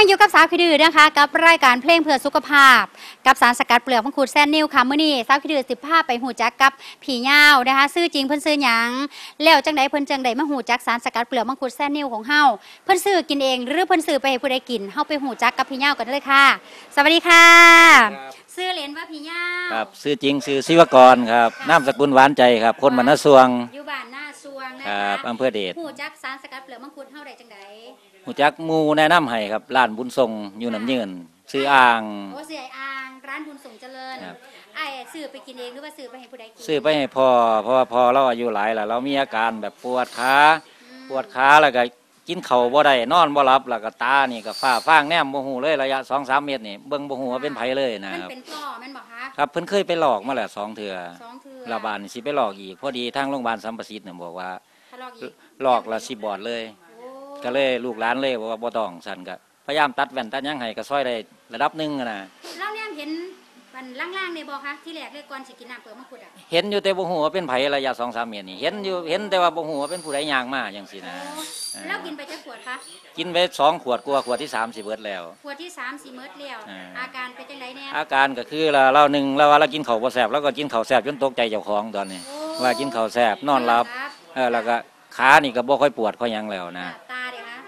งอยู่กับสาวคิดดือนะคะ กับรายการเพลงเพื่อสุขภาพ กับสารสกัดเปลือกมังคุดแซนนิวค่ะมื้อนี้สาวคิดดือสิบห้าไปหูจักกับผีเหย้านะคะซื้อจริงเพิ่นซื้อหยังแล้วจังใดเพิ่นจังใดมาหูจักสารสกัดเปลือกมังคุดแซนนิวของเฮาเพิ่นซื้อกินเอง หรือเพิ่นซื้อไปให้ผู้ใดกินเฮาไปหูจักกับผีเหย้ากันเลยค่ะ สวัสดีค่ะ ซื้อเหรียญว่าผีเหย้าครับชื่อจริงชื่อศิวกรครับนามสกุลหวานใจครับ คนมณสวงอยู่บ้านหน้าสวงนะคคะรับอำเภอเดชหูจักสารสกัดเปลือกมังคุดเฮาได้จังใด หูจักหมูแนะนำให้ครับร้านบุญทรงอยู่น้ำยืนซื้ออ่างโอ้เสียอ่างร้านบุญส่งเจริญครับ ไอ้ซื้อไปกินเองหรือว่าซื้อไปให้ผู้ใดกินซื้อไปให้พ่อเพราะว่าพ่อเราอายุหลายแล้วเรามีอาการแบบปวดขาปวดขาแล้วก็กินเข่าวบ่ได้นอนบ่หลับแล้วก็ตานี่ก็ฝ้าฟางแนมบ่หูเลยระยะสองสามเมตรนี่เบิ่งบ่หูว่าเป็นไผเลยนะมันครับเป็นต่อแมันบอกคะครับเพิ่นเคยไปหลอกมาแล้วสองเถื่อสองเทือระบาดนี่สิไปหลอกอีกพอดีทางโรงพยาบาลสัมประสิทธิ์เนี่ยบอกว่า ทะเลาะอีกหลอกละสิบบอดเลยโอ้ ก็เลยลูกหลานเลยบอกว่าบ่ต้องสั่นก็พยายามตัดแว่นตัดหยังให้ก็ซอยได้ระดับหนึงอะนะแล้วเนี่ยเห็นมันล่างๆในบอกคะที่แรกเลยก่อนสิกินน้ำเปลือกมังคุดอะเห็นอยู่แต่บ่ฮู้ว่าเป็นไผระยะ2-3เมตรนี่เห็นอยู่เห็นแต่ว่าบ่ฮู้ว่าเป็นผู้ใดย่างมาจังซี่นะโอ้อ่าแล้วกินไปจะขวดคะกินไปสองขวดกว่าขวดที่3สิเบิดแล้ว ขวดที่สามสี่เมิดแล้วอ่า อาการเป็นจังไดเนี่ยอาการก็คือเราเราหนึ่งเราว่าเรากินข้าวบ่แซ่บแล้วก็กินข้าวแซ่บจนตกใจเจ้าของตอนนี้ โอ้ว่ากินข้าวแซ่บนอนหลับครับเออแล้วก็ขานี่ก็บ่ค่อยปวดค่อยหยังแล้วนะ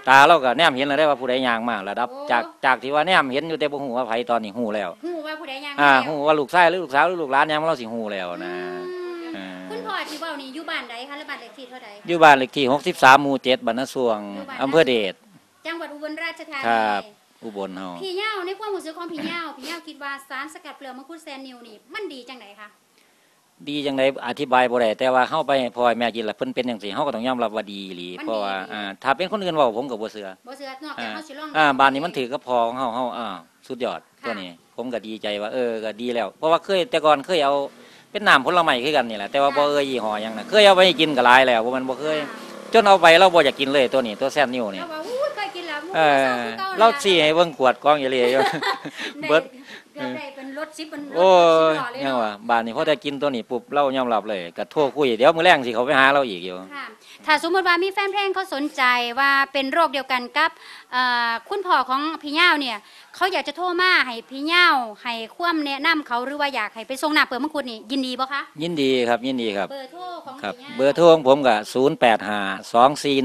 ตาเดี๋ยวคะตาเราก็แนมเห็นแล้วได้ว่าผู้ใดย่างมาระดับโอ้จากจากที่ว่าแนมเห็นอยู่แต่บ่ฮู้ว่าไผตอนนี้ฮู้แล้วหูว่าผู้ใดยังอ่าแล้วฮู้ว่าลูกชายหรือลูกสาวหรือลูกหลานย่างมาเราสิฮู้แล้วนะอืมอ่าคุณพ่อที่เว่านี่อยู่บ้านใดคะและบ้านเลขที่เท่าใดอยู่บ้านเลขที่63หมู่7บ้านนาสวงอยู่บ้านอำเภอเดชจังหวัดอุบลราชธานีครับอุบลเฮาพี่เหย้าในความรู้สึกของพี่เหย้าพี่เหย้าคิดว่าสารสกัดเปลือกมังคุดแซนนิวนี่มันดีจังไหนคะ ดีจังไดอธิบายบ่ได้แต่ว่าเฮาไปให้พ่อให้แม่กินแล้วเพิ่นเป็นจังซี่เฮาก็ต้องยอมรับว่าดีอีหลีมันดี เพราะว่าดีอ่าถ้าเป็นคนอื่นเว้าผมก็บ่เชื่อบ่เสือนอกจากอ่าเฮาสิลอง อ่าบ้านนี้มันถือกับพ่อของเฮาเฮาอ่าสุดยอดค่ะ ตัวนี้ ผมก็ดีใจว่าเออก็ดีแล้ว เพราะว่าเคยแต่ก่อนเคยเอาเป็นน้ำผลไม้คือกันนี่แหละแต่ว่าบ่เอ่ยยี่ห้อหยังน่ะเคยเอาไปให้กินก็หลายแล้วบ่มันบ่เคย จนเอาไปเราบ่อยากกินเลยตัวนี้ตัวแซนนิวนี่เราว่าอู้ยเคยกินแล้วเออเราเราสิให้เบิ่งขวดกองอย่าเลยอยู่ เบิเบิดดเกือบได้เป็น รถซิปเป็นรถโอ้ยสิบล้อเลยยังเนาะว่าบ้านนี้พอได้กินตัวนี้ปุ๊บเรายอมรับเลยก็โทรคุยเดี๋ยวมื้อแรงสิเขาไปหาเราอีกอยู่ ค่ะถ้าสมมติว่ามีแฟนเพลงเขาสนใจว่าเป็นโรคเดียวกันกับเอ่อคุณพ่อของพี่เหย้าเนี่ยเขาอยากจะโทรมาให้พี่เหย้าให้ความแนะนำเขาหรือว่าอยากให้ไปส่งน้ำเปลือกมังคุดนี่ยินดีบ่คะยินดีครับยินดีครับ เบอร์โทรของครับพี่เหย้าเบอร์โทรของผมก็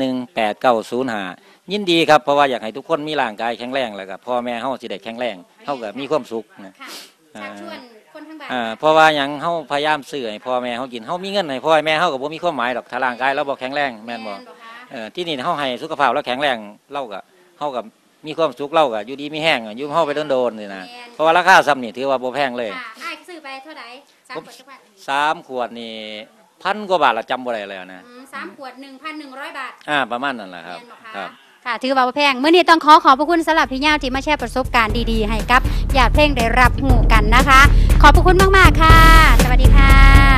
0852418905ยินดีครับเพราะว่าอยากให้ทุกคนมีร่างกายแข็งแรงแล้วก็พ่อแม่เฮาสิได้แข็งแรงเฮาก็มีความสุขนะ ค่ะ ชักชวนคนทั้งบ้านอ่าเพราะว่าหยังเฮาพยายามซื้อให้พ่อแม่เฮากินเฮามีเงินให้พ่อให้แม่เฮาก็บ่มีความหมายดอกถ้าร่างกายเราบ่แข็งแรงแม่นบ่คะเออที่นี่เฮาให้สุขภาพเราแข็งแรงเราก็เฮาก็มีความสุขเราก็อยู่ดีมีแห้งอยู่เฮาไปโดนๆนี่นะเพราะว่าราคาซ้ำนี่ถือว่าบ่แพงเลยค่ะอ้ายซื้อไปเท่าไหร่สามขวดจักบาทสามขวดนี่พันกว่าบาทละจำบ่ได้แล้วนะอืมสามขวดหนึ่งพันหนึ่งร้อยบาทอ่าประมาณนั้นแหละครับแม่นบ่คะครับ ค่ะถือว่าบ่แพงเมื่อนี้ต้องขอขอบพระคุณสำหรับพี่ย่าที่มาแชร์ประสบการณ์ดีๆ ให้กับญาติเพลงได้รับหูกันนะคะ ขอบพระคุณมากๆค่ะ สวัสดีค่ะ